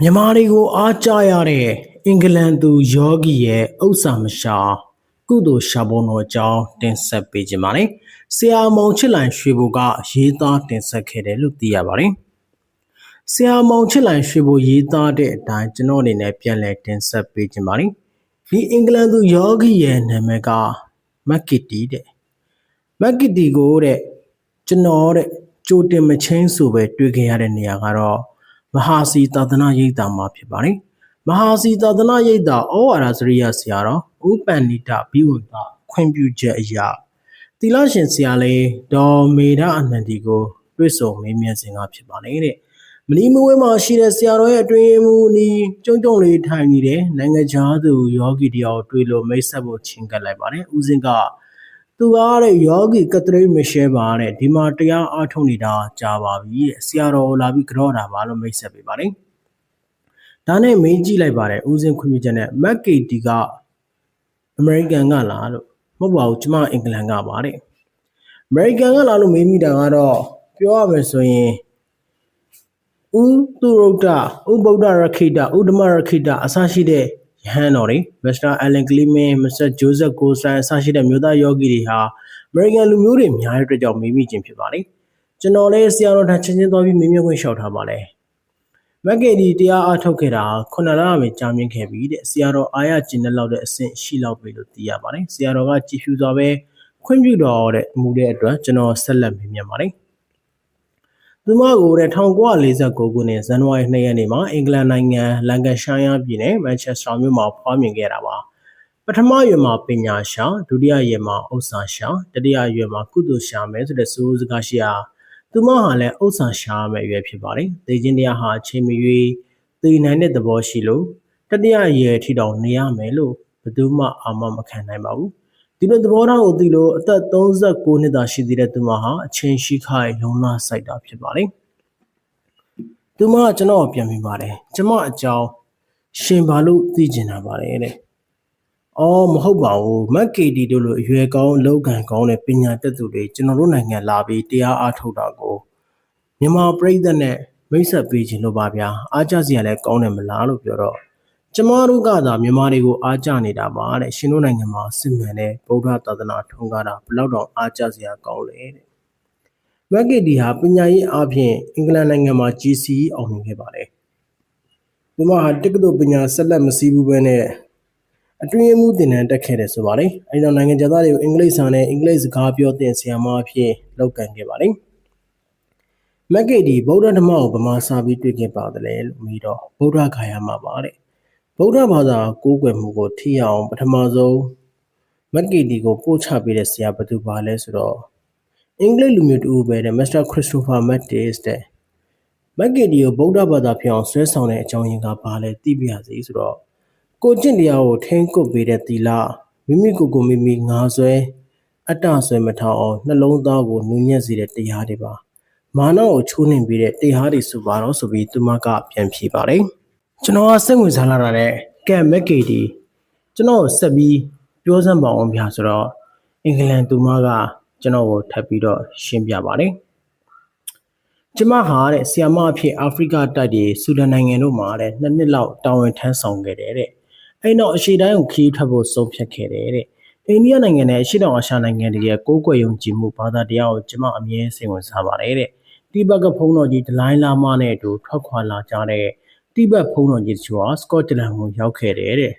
မြန်မာတွေကိုအားကျရတဲ့အင်္ဂလန်သူယောဂီရဲ့ဥစ္စာမရှာကုသိုလ်ရှာပုံတော်အကြောင်းတင်ဆက်ပေးခြင်းပါတယ်။ဆရာမောင်ချစ်လိုင်ရွှေဘိုကရေးသားတင်ဆက်ခဲ့တယ်လို့သိရပါတယ်။ဆရာမောင်ချစ်လိုင်ရွှေဘိုရေးသားတဲ့အတိုင်းကျွန်တော်အနေနဲ့ပြန်လည်တင်ဆက်ပေးခြင်းပါတယ်။ဒီအင်္ဂလန်သူယောဂီရဲ့နာမည်ကမက်ကီတီတဲ့။မက်ကီတီကိုတဲ့ကျွန်တော်တဲ့ကြိုတင်မချင်းဆိုပဲတွေ့ခဲ့ရတဲ့နေရာကတော့ မဟာစီသာသနာရိပ်သာမှာဖြစ်ပါတယ်။မဟာစီသာသနာရိပ်သာဩဝါဒစရိယဆရာတော်ဥပန္နိတဘိဝန္တခွင့်ပြုချက်အရာသီလရှင်ဆရာလေးဒေါ်မေဒအနန္ဒီကိုတွေ့ဆုံမေးမြန်းစဉ်ကဖြစ်ပါတယ်တဲ့။မလီမဝဲမှာရှိတဲ့ဆရာတော်ရဲ့အတွင်မူနီကျုံကျုံလေးထိုင်နေတဲ့နိုင်ငံခြားသူယောဂီတယောက်တွေ့လို့မိတ်ဆက်ဖို့ချင်းကပ်လိုက်ပါတယ်။ဦးစင်းက သူကားတဲ့ယောဂီကတရိမရှဲပါတဲ့ဒီမှာတရားအားထုတ်နေတာကြာပါပြီတဲ့ဆရာတော်လာပြီးကြောတာပါလို့မိတ်ဆက်ပေးပါတယ်ဒါနဲ့မင်းကြည့်လိုက်ပါတယ်ဦးစင်းခွင့်ပြုချက်နဲ့မက်ကီတီကအမေရိကန်ကလားလို့မဟုတ်ပါဘူးကျမအင်္ဂလန်ကပါတဲ့အမေရိကန်ကလားလို့မေးမိတာကတော့ပြောရမယ်ဆိုရင်ဦးသူရုဒ္ဓဥဗုဒ္ဓရခိတဥဒ္ဓမရခိတအစရှိတဲ့ ယဟန်တော်တွေမစ္စတာအလန်ကလီမင်မစ္စတာဂျိုးဇက်ကိုဆန်အစရှိတဲ့မြို့သားယောဂီတွေဟာအမေရိကန်လူမျိုးတွေများတဲ့အတွက်ကြောင့်မေးမိခြင်းဖြစ်ပါလေကျွန်တော်လည်းဆရာတော်ထံချင်းချင်းသွားပြီးမေးမြန်းခွင့်လျှောက်ထားပါလေမက်ကယ်ဒီတရားအားထုတ်ခဲ့တာခုနလအမေကြာမြင့်ခဲ့ပြီတဲ့ဆရာတော်အားရကျင်တဲ့လောက်တဲ့အဆင့်ရှိလောက်ပြီလို့သိရပါတယ်ဆရာတော်ကကြည်ဖြူစွာပဲခွင့်ပြုတော်တဲ့မူတဲ့အတွက်ကျွန်တော်ဆက်လက်မေးမြန်းပါတယ် သူမကိုတဲ့1949ခုနှစ်ဇန်နဝါရီ2ရက်နေ့မှာအင်္ဂလန်နိုင်ငံလန်ကန်ရှိုင်းယားပြည်နယ်မန်ချက်စတာမြို့မှာဖွားမြင်ခဲ့တာပါပထမရွယ်မှာပညာရှာဒုတိယရွယ်မှာဥစ္စာရှာတတိယရွယ်မှာကုသိုလ်ရှာမယ်ဆိုတဲ့စိုးစကားရှိရာသူမဟာလည်းဥစ္စာရှာမယ်ရွယ်ဖြစ်ပါတယ်သေခြင်းတရားဟာအချိန်မရွေးသေနိုင်တဲ့သဘောရှိလို့တတိယရွယ်ထိတောင်နေရမယ်လို့ဘယ်သူမှအာမမခံနိုင်ပါဘူး ဒီလိုသဘောထားကိုသိလို့အသက်39နှစ်သာရှိသေးတဲ့သူမဟာအချင်းရှိခိုင်လုံလစိုက်တာဖြစ်ပါတယ်။သူမကကျွန်တော်ပြန်ပြီးပါတယ်။ကျွန်မအကြောင်းရှင်ဘာလို့သိကျင်တာပါလဲတဲ့။အော်မဟုတ်ပါဘူး။မက်ကီတီတို့လိုအရွယ်ကောင်းအလောက်ကန်ကောင်းတဲ့ပညာတတ်သူတွေကျွန်တော်တို့နိုင်ငံလာပြီးတရားအားထုတ်တာကိုမြန်မာပြည်သက်နဲ့မိတ်ဆက်ပေးခြင်းလို့ပါဗျာ။အားကြစရာလည်းကောင်းတယ်မလားလို့ပြောတော့ ကျမတို့ကသာမြန်မာတွေကိုအားကြနေတာပါတဲ့ရှင်တို့နိုင်ငံမှာစစ်မှန်တဲ့ဗုဒ္ဓသာသနာထွန်းကားတာဘလောက်တော့အားကြစရာကောင်းလဲတဲ့မက်ကီတီဟာပညာရေးအပြင်အင်္ဂလန်နိုင်ငံမှာ GCE အောင်မြင်ခဲ့ပါတယ်ဒီမှာတက္ကသိုလ်ပညာဆက်လက်မစည်းဘူးပဲနဲ့အတွင်းမှုတင်တန်းတက်ခဲ့တယ်ဆိုပါတယ်အဲဒီတော့နိုင်ငံခြားသားတွေကိုအင်္ဂလိပ်စာနဲ့အင်္ဂလိပ်စကားပြောသင်ဆရာမအဖြစ်လုပ်ကိုင်ခဲ့ပါတယ်မက်ကီတီဗုဒ္ဓဓမ္မကိုဗမာစာပြီးတွေ့ခဲ့ပါတယ်လို့မိတော့ဗုဒ္ဓဂါယာမှာပါတဲ့ ဗုဒ္ဓဘာသာကိုးကွယ်မှုကိုထိအောင်ပထမဆုံးမက်ကီတီကိုပို့ချပေးတဲ့ဆရာဘယ်သူပါလဲဆိုတော့အင်္ဂလိပ်လူမျိုးတူပဲတဲ့မစ္စတာခရစ်စတိုဖာမက်တစ်တဲ့မက်ကီတီကိုဗုဒ္ဓဘာသာဖြစ်အောင်ဆွဲဆောင်တဲ့အကြောင်းရင်းကဘာလဲသိပြရစီဆိုတော့ကိုကျင့်တရားကိုထိန်းကွပ်ပေးတဲ့သီလမိမိကိုယ်ကိုမိမိငါဆွဲအတ္တဆွဲမထောင်အောင်နှလုံးသားကိုနူးညံ့စေတဲ့တရားတွေပါမာနကိုချိုးနှင်ပေးတဲ့တရားတွေဆိုပါတော့ဆိုပြီးသူမကပြန်ဖြေပါတယ် ကျွန်တော်ကစိတ်ဝင်စားလာတာတဲ့ကက်မက်ကီတီကျွန်တော်ဆက်ပြီးပြောစမ်းပါအောင်ဗျာဆိုတော့အင်္ဂလန်သူမကကျွန်တော်ကိုထပ်ပြီးတော့ရှင်းပြပါတယ်ကျမဟာတဲ့ဆီယမအဖြစ်အာဖရိကတိုက်တွေဆူဒန်နိုင်ငံတို့မှာတဲ့နှစ်နှစ်လောက်တာဝန်ထမ်းဆောင်ခဲ့တယ်တဲ့အဲ့တော့အရှိတိုင်းကိုခီးထွက်ဖို့ဆုံးဖြတ်ခဲ့တယ်တဲ့အိန္ဒိယနိုင်ငံနဲ့အရှေ့တောင်အာရှနိုင်ငံတွေရဲ့ကိုးကွယ်ယုံကြည်မှုဘာသာတရားကိုကျမအမြဲစိတ်ဝင်စားပါတယ်တဲ့တိဘက်ကဖုံးတော်ကြီးဒလိုင်းလာမနဲ့အတူထွက်ခွာလာကြတဲ့ တိဘက်ဖုံးတော်ကြီးချိုဟာစကော့တလန်ကိုရောက်ခဲ့တယ်တဲ့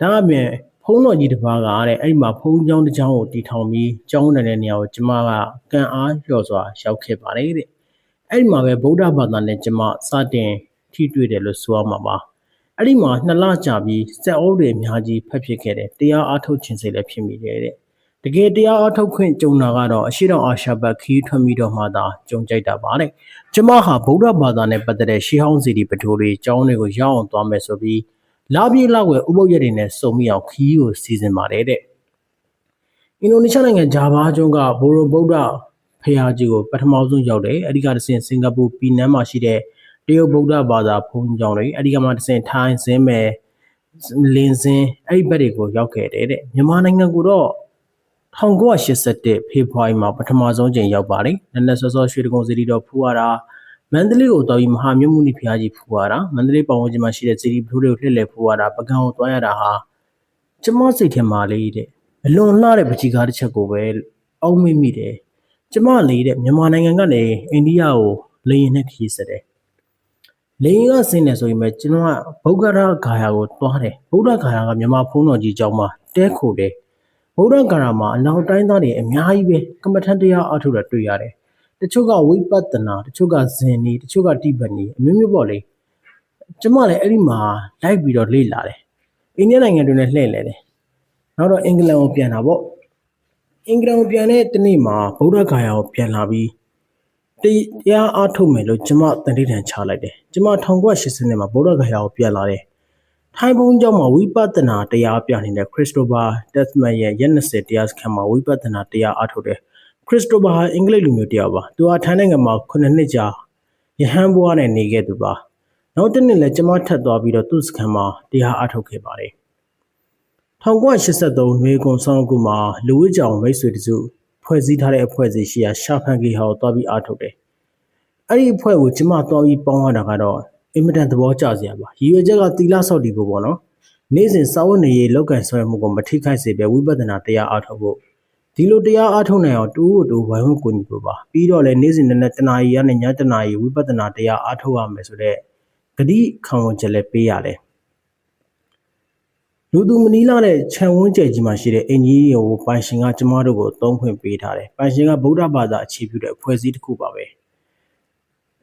ဒါအပြင်ဖုံးတော်ကြီးတစ်ပါးကတဲ့အဲ့ဒီမှာဖုံးကျောင်းတစ်ကျောင်းကိုတီထောင်ပြီးကျောင်းတဲ့နေရာကိုကျမကကံအားလျော့စွာရောက်ခဲ့ပါတယ်တဲ့အဲ့ဒီမှာပဲဗုဒ္ဓဘာသာနဲ့ကျမစတင်ထိတွေ့တယ်လို့ဆိုရမှာပါအဲ့ဒီမှာနှစ်လကြာပြီးစက်အိုးတွေအများကြီးဖက်ဖြစ်ခဲ့တယ်တရားအားထုတ်ခြင်းစိတ်လည်းဖြစ်မိတယ်တဲ့ တကယ်တရားအားထုတ်ခွင့်ကြုံတာကတော့အရှိတော်အာရှဘတ်ခီးထွက်ပြီးတော့မှသာကြုံကြိုက်တာပါတဲ့ကျမဟာဗုဒ္ဓဘာသာနဲ့ပတ်သက်တဲ့ရှေးဟောင်းစီဒီပထိုးတွေအကြောင်းတွေကိုရအောင်သွားမယ်ဆိုပြီးလာပြေးလောက်ဝယ်ဥပုပ်ရက်တွေနဲ့စုံမိအောင်ခီးကိုစီစဉ်ပါတယ်တဲ့အင်ဒိုနီးရှားနိုင်ငံဂျာဗာကျွန်းကဘိုရိုဗုဒ္ဓဖရာကြီးကိုပထမဆုံးရောက်တယ်အဲဒီကတဆင့်စင်ကာပူပြည်နန်းမှာရှိတဲ့တရုတ်ဗုဒ္ဓဘာသာဘုန်းကြီးကျောင်းတွေအဲဒီကမှတဆင့်ထိုင်းစင်းမယ်လင်းစင်းအဲ့ဒီဘက်တွေကိုရောက်ခဲ့တယ်တဲ့မြန်မာနိုင်ငံကိုတော့ 1981ဖေဖော်ဝါရီမှာပထမဆုံးချိန်ရောက်ပါတယ်။နက်နက်စောစောရွှေတကုံစီတီတော်ဖူးရတာမန္တလေးကိုတော်ပြီးမဟာမြို့မှုနိဖျားကြီးဖူရတာမန္တလေးပတ်ဝန်းကျင်မှာရှိတဲ့စီရီဖလူတွေကိုလှည့်လည်ဖူရတာပကံကိုတွားရတာဟာကျမစိတ်ထဲမှာလေးတဲ့အလွန်လှတဲ့ပချီကားတစ်ချက်ကိုပဲအောက်မေ့မိတယ်ကျမလေးတဲ့မြန်မာနိုင်ငံကနေအိန္ဒိယကိုလေရင်နဲ့ခရီးဆက်တယ်လေရင်ကဆင်းနေဆိုရင်ပဲကျွန်တော်ကဗုဒ္ဓရာဂါယာကိုတွားတယ်ဗုဒ္ဓဂါယာကမြန်မာဖုန်းတော်ကြီးကျောင်းမှာတဲခိုတယ် ဗုဒ္ဓဂါယာမှာအနောက်တိုင်းသားတွေအများကြီးပဲကမ္မထန်တရားအထုတာတွေ့ရတယ်တချို့ကဝိပဿနာတချို့ကဇင်နီတချို့ကတိပနီအမျိုးမျိုးပေါ့လေကျမလည်းအဲ့ဒီမှာလိုက်ပြီးတော့လေ့လာတယ်အိန္ဒိယနိုင်ငံတွင်လည်းလှည့်လဲတယ်နောက်တော့အင်္ဂလန်ကိုပြန်တာပေါ့အင်္ဂလန်ကိုပြန်တဲ့တနေ့မှာဗုဒ္ဓဂါယာကိုပြန်လာပြီးတရားအားထုတ်မယ်လို့ကျမတန်တိထန်ချလိုက်တယ်ကျမ1980နှစ်မှာဗုဒ္ဓဂါယာကိုပြန်လာတယ် ထိုင်းဘုံကျောင်းမှာဝိပဿနာတရားပြနေတဲ့ခရစ်စတိုဖာတက်မန်ရဲ့ရက်20တရားစခန်းမှာဝိပဿနာတရားအားထုတ်တယ်ခရစ်စတိုဖာဟာအင်္ဂလိပ်လူမျိုးတစ်ယောက်ပါသူဟာထိုင်းနိုင်ငံမှာ9နှစ်ကြာယဟန်ဘွားနဲ့နေခဲ့သူပါနောက်တစ်နှစ်လည်းကျမထပ်သွားပြီးတော့သူ့စခန်းမှာတရားအားထုတ်ခဲ့ပါတယ်1983နွေကုန်ဆောင်ကူမှာလူဝစ်ကြောင်မိတ်ဆွေတစုဖွဲ့စည်းထားတဲ့အဖွဲ့အစည်းရှိရာရှာဖန်ဂီဟာကိုသွားပြီးအားထုတ်တယ်အဲ့ဒီအဖွဲ့ကိုကျမသွားပြီးပေါင်းရတာကတော့ အင်မတန်သဘောကျစရာပါရည်ရွယ်ချက်ကသီလဆောက်တည်ဖို့ပေါ့နော်နေ့စဉ်စာဝတ်နေရေးလောက်ကန်ဆွဲမှုကိုမထိခိုက်စေဘဲဝိပဿနာတရားအားထုတ်ဖို့ဒီလိုတရားအားထုတ်နိုင်အောင်တူတူဝိုင်းဝန်းကူညီဖို့ပါပြီးတော့လည်းနေ့စဉ်နဲ့တနာရီရနဲ့ညတနာရီဝိပဿနာတရားအားထုတ်ရမယ်ဆိုတော့ဂတိခံဝန်ချက်လည်းပေးရတယ်လူသူမနီးလာတဲ့ခြံဝန်းကျယ်ကြီးမှာရှိတဲ့အင်ကြီးကိုပိုင်ရှင်ကကျမတို့ကိုသုံးခွင့်ပေးထားတယ်ပိုင်ရှင်ကဗုဒ္ဓဘာသာအခြေပြုတဲ့အဖွဲ့အစည်းတစ်ခုပါပဲ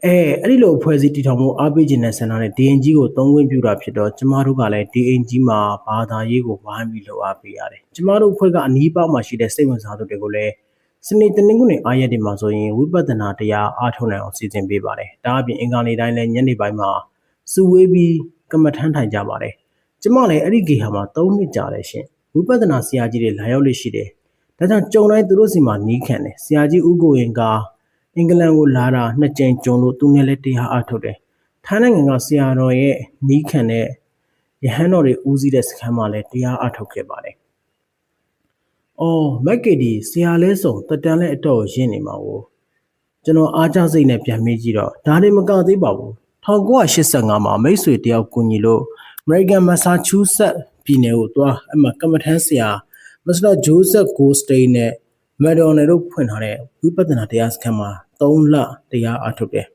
အဲအဲ့ဒီလိုအဖွဲ့အစည်းတည်ထောင်မှုအားပေးခြင်းနဲ့ဆန္ဒနဲ့ဒီအင်ကြီးကိုသုံးခွင့်ပြုတာဖြစ်တော့ကျမတို့ကလည်းဒီအင်ကြီးမှာဘာသာရေးကိုဝိုင်းပြီးလုပ်အားပေးရတယ်ကျမတို့အဖွဲ့ကအနီးပေါက်မှာရှိတဲ့စိတ်ဝင်စားသူတွေကိုလည်းစနေတနင်္ဂနွေအားရက်တွေမှာဆိုရင်ဝိပဿနာတရားအားထုတ်နိုင်အောင်စီစဉ်ပေးပါတယ်ဒါအပြင်အင်္ဂါနေ့တိုင်းလည်းညနေပိုင်းမှာစုဝေးပြီးကမ္မထမ်းထိုင်ကြပါတယ်ကျမလည်းအဲ့ဒီဂေဟာမှာ၃နှစ်ကြာတယ်ရှင်ဝိပဿနာဆရာကြီးတွေလာရောက်လို့ရှိတယ်ဒါကြောင့်ကြုံတိုင်းသူတို့စီမှာနီးခံတယ်ဆရာကြီးဦးကိုရင်က အင်္ဂလန်ကိုလာတာနှစ်ကြိမ်ကြုံလို့သူနဲ့လည်းတရားအားထုတ်တယ်ထိုင်းနိုင်ငံကဆရာတော်ရဲ့နီးခံတဲ့ယဟန်တော်တွေဦးစီးတဲ့စခန်းမှာလည်းတရားအားထုတ်ခဲ့ပါတယ်။အော်မက်ကီဒီဆရာလဲဆောင်တက်တန်းလဲအတော့ရင်းနေမှာကိုကျွန်တော်အားကြစိတ်နဲ့ပြန်မေးကြည့်တော့ဒါတွေမကသေးပါဘူး။1985မှာမိတ်ဆွေတယောက်ကူညီလို့ American Massachusetts ပြည်နယ်ကိုသွားအမှကမ္မထမ်းဆရာမစ္စတာဂျိုးဆက်ဂိုစတိန်နဲ့ မက်ဒေါ်နယ်တို့ဖွင့်ထားတဲ့ဝိပဿနာတရားစခန်းမှာ3လတရားအားထုတ်တယ်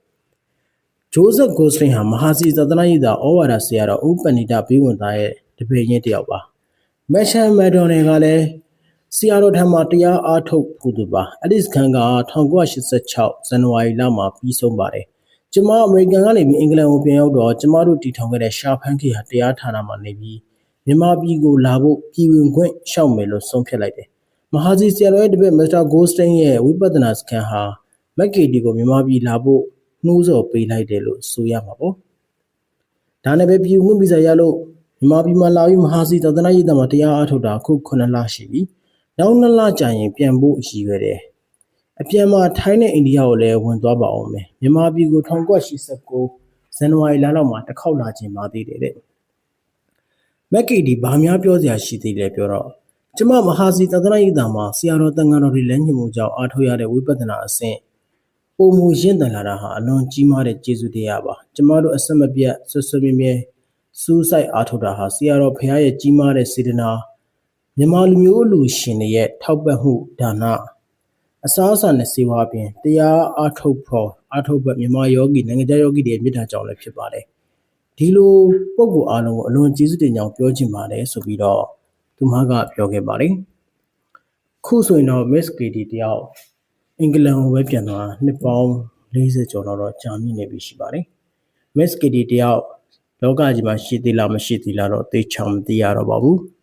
။ဂျိုးဆက်ဂိုစတိန်ဟာမဟာစီသဒ္ဒနာရေးသာဩဝါဒဆရာတော်ဥပဏိတဘိဝင်သားရဲ့တပည့်ရင်းတစ်ယောက်ပါ။မက်ရှန်မက်ဒေါ်နယ်ကလည်းဆရာတော်ထံမှာတရားအားထုတ်ဖို့သူပါ။အဲ့ဒီစခန်းက1986ဇန်နဝါရီလမှာပြီးဆုံးပါတယ်။ကျမအမေရိကန်ကနေပြီးအင်္ဂလန်ကိုပြန်ရောက်တော့ကျမတို့တည်ထောင်ခဲ့တဲ့ရှာဖန်ခေဟာတရားဌာနမှာနေပြီးမြန်မာပြည်ကိုလာဖို့ပြည်ဝင်ခွင့်ရှောက်မယ်လို့ဆုံးဖြတ်လိုက်တယ်။ မဟာစီဆရာတော်ရဲ့တပည့်မစ္စတာဂိုစတိန်ရဲ့ဝိပဿနာစခန်းဟာမက်ကီတီကိုမြန်မာပြည်လာဖို့နှိုးဆော်ပေးလိုက်တယ်လို့ဆိုရမှာပေါ့။ဒါနဲ့ပဲပြည်ဝင်ဗီဇာရလို့မြန်မာပြည်မှာလာပြီးမဟာစီသာသနာ့ရေးတမှာတရားအားထုတ်တာအခု9လရှိပြီ။နောက်2လကြာရင်ပြန်ဖို့အရှိရွယ်တယ်။အပြန်မှာထိုင်းနဲ့အိန္ဒိယကိုလည်းဝင်သွားပါအောင်မယ်။မြန်မာပြည်ကို1989ဇန်နဝါရီလလောက်မှာတစ်ခေါက်လာခြင်းပါသေးတယ်တဲ့။မက်ကီဒီဘာများပြောစရာရှိသေးလဲပြောတော့ ကျမမဟာစီသာသနာ့ရေးတမှာဆရာတော်တန်ဃာတော်တွေလက်ညှိုးမှုကြောင့်အားထုတ်ရတဲ့ဝိပဿနာအဆင့်ပုံမူရင့်တန်လာတာဟာအလွန်ကြီးမားတဲ့ကျေးဇူးတရားပါကျမတို့အဆက်မပြတ်ဆွဆွမြဲမြဲစူးစိုက်အားထုတ်တာဟာဆရာတော်ဖခင်ရဲ့ကြီးမားတဲ့စေတနာမြန်မာလူမျိုးလူရှင်တွေရဲ့ထောက်ပံ့မှုဒါနအစားအစာနဲ့စေဝါပြင်တရားအားထုတ်ဖို့အားထုတ်ဘက်မြန်မာယောဂီနိုင်ငံခြားယောဂီတွေမြစ်တာကြောင့်လည်းဖြစ်ပါတယ်ဒီလိုပုံကူအားလုံးကိုအလွန်ကျေးဇူးတင်ကြောင်းပြောချင်ပါတယ်ဆိုပြီးတော့ သူမကပြောခဲ့ပါတယ်ခုဆိုရင်တော့ Miss KD တယောက်အင်္ဂလန်ကိုပဲပြန်သွားနှစ်ပေါင်း40ကျော်တော့ကြာမြင့်နေပြီရှိပါတယ်။ Miss Kitty တယောက်လောကကြီးမှာရှိသေးလားမရှိသေးလားတော့သိချောင်မသိရတော့ပါဘူး။